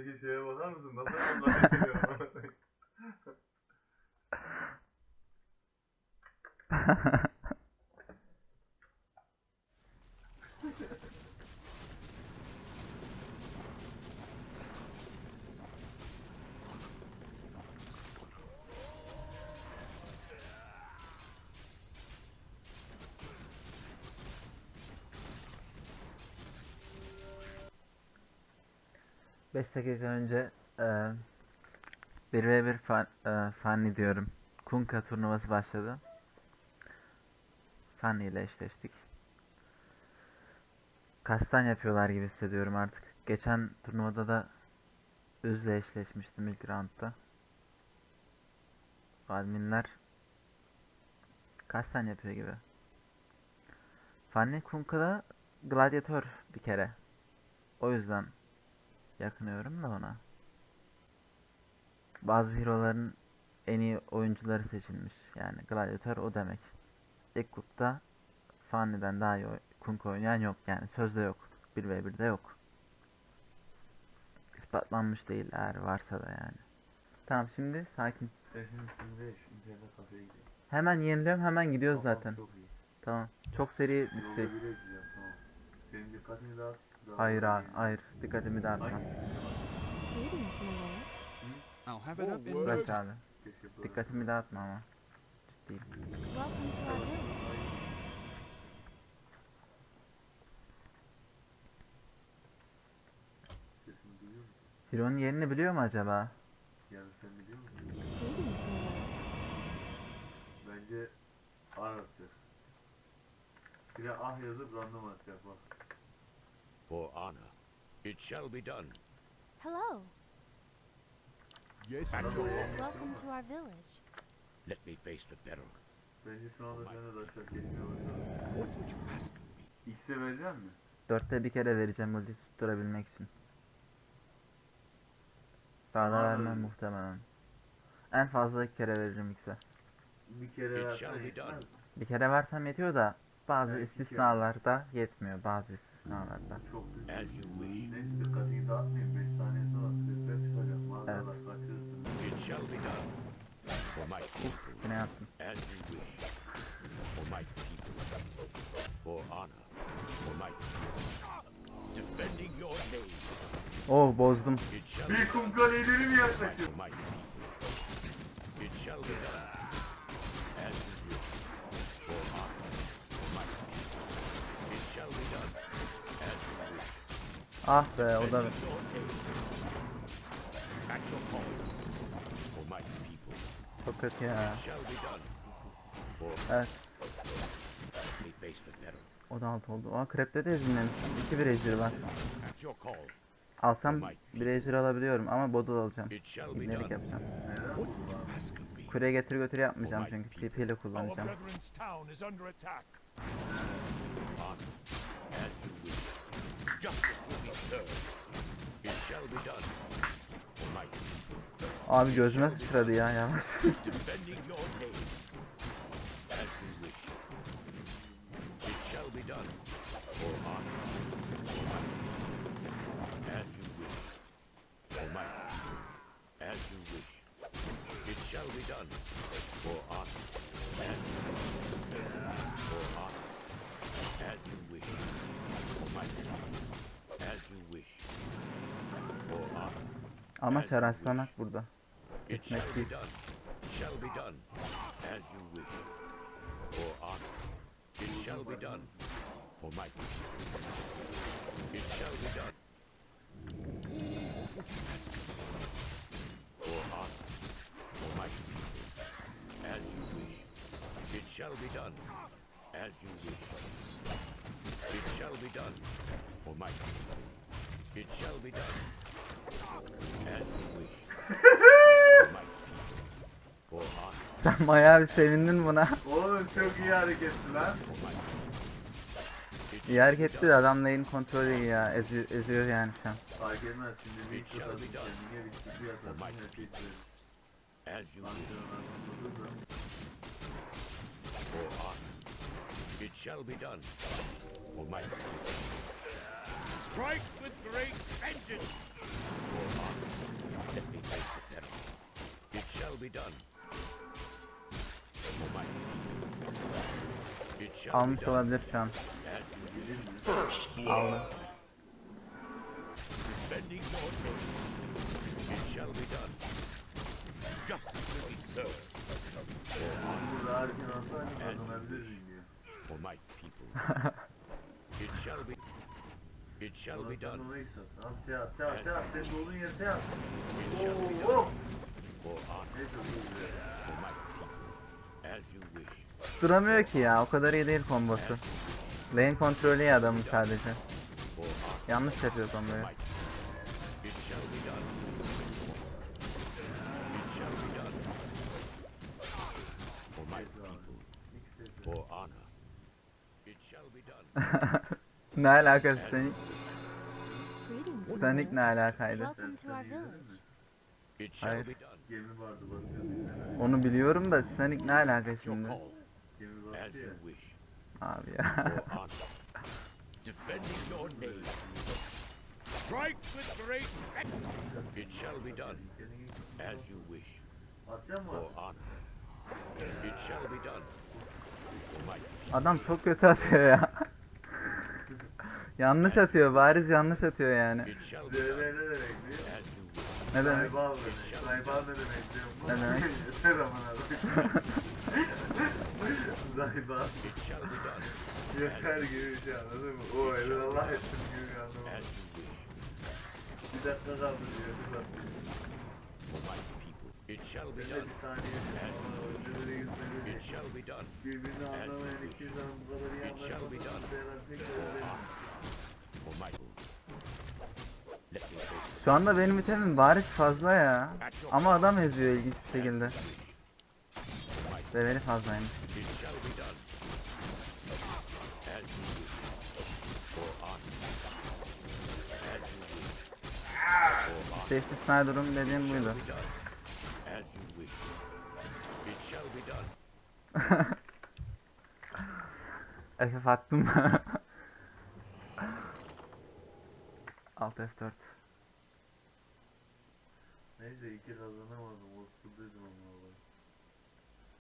Elindeki şeye bakar mısın? Nasıl onları geliyor? 5 dakika önce e, 1v1 e, Fanny diyorum. Kunka turnuvası başladı. Fanny ile eşleştik. Kastan yapıyorlar gibi hissediyorum artık. Geçen turnuvada da Üz'le eşleşmiştim ilk roundda. Adminler kastan yapıyor gibi. Fanny Kunka'da gladyatör bir kere. O yüzden yakınıyorum da ona. Bazı hero'ların en iyi oyuncuları seçilmiş. Yani gladyatör o demek. İlk grupta Fanny'den daha iyi Kunk oynayan yok yani. Sözde yok. 1v1'de yok. İspatlanmış değil eğer varsa da yani. Tamam şimdi sakin. Şimdi kafeye. Hemen yeniliyorum hemen gidiyoruz zaten. Çok iyi. Tamam. Çok seri gideceğim tamam. Senin dikkatini dağıt. Hayır hayır hayır. Dikkatimi dağıtma. Bırak abi. Dikkatimi dağıtma ama. Ciddiyim. Hero'nun yerini biliyor mu acaba? Yani sen biliyor musun? Bence ar atacak. Bir de ah yazıp random atacak bak. For honor, it shall be done. Hello. Yes, at your call. Welcome to our village. Let me face the peril. Bence şu anda sen de. What would you ask of me? X'e verecek misin? Dörtte bir kere vereceğim ulti tutturabilmek için. Daha da vermem muhtemelen. En fazla iki kere veririm X'e. Bir kere It versen shall be yetmez done. mi? Bir kere versem yetiyor da bazı Evet, iki kere. istisnalarda yetmiyor bazı istisnalarda. Çok düşük. As you wish. Neyse dikkatini dağıtmayın. 5 saniye sonra sesler çıkacak. Mağazalar kaçırırsın. It shall be done. For my people, Yine yaptım. as you wish. For my people. For honor. For my people. Defending your name. Oh bozdum. Bir kum kaleleri mi yaklaşır? For my people. It shall be done. As you wish. For honor. For my people. It shall be done. As you wish. Ah be o da çok kötü ya. Evet o da alt oldu. Aa krepte de ezilmemiştim. İki Brazier var. Alsam Brazier alabiliyorum ama Bodul alacağım. İbnelik yapacağım. Kureye getir götür yapmayacağım çünkü TP ile kullanacağım. Abi gözüme sıçradı ya yavaş. Ama şeraslanak burada. It Gitmek değil. done. Shall be done. As you wish. It shall be done. For my. It shall be done. As you wish. Be. For. Sen bayağı bir sevindin buna. Oğlum çok iyi hareketti lan. It İyi shall be hareketli de done. adam lane kontrolü iyi ya. Ezi, eziyor yani şu an. Fark etmez şimdi bir be done. kendine bir tutu yatarsın my her şey sürer. As you wish. For honor. It shall be done. For my people. Strike with great vengeance. For honor, let me face the peril. It shall be done. It shall be done olabilir şu an. as you Defending your name. It shall be done. Justice will be served. For honor, Burada erken alsaydı kazanabilirdin diyor. for my people. It shall be. Done. Senin olduğun. It shall be. For honor, for my. As you wish. Duramıyor ki ya. O kadar iyi değil kombosu. Lane kontrolü iyi adamın sadece. Yanlış yapıyor komboyu. For honor. It shall be done. ne alakası senin? Stanik ne alakaydı? Hayır. Gemi vardı basıyorduk. Onu biliyorum da Stanik ne alaka şimdi? Abi ya. For honor. Defending your name. Strike with great It shall be done. As you wish. For honor. It shall be done. Adam çok kötü atıyor ya. Yanlış atıyor. Bariz yanlış atıyor yani. Done. ne demek biliyor As you wish. Ne demek? Saybal demek. Saybal ne demek musun? Ne demek? Yeter aman abi. Saybal. Yeter gibi bir şey anladın mı? O Allah etsin gibi bir anlamı. Bir dakika kaldı diyor. Bir dakika. It shall be done. It shall be done. It shall be done. Şu anda benim itemim bariz fazla ya. Ama adam eziyor ilginç bir şekilde. Leveli fazlaymış. İşte Snyder'ın dediğim buydu. FF attım. Alt F4. Neyse iki kazanamadım. Osturduydum ama.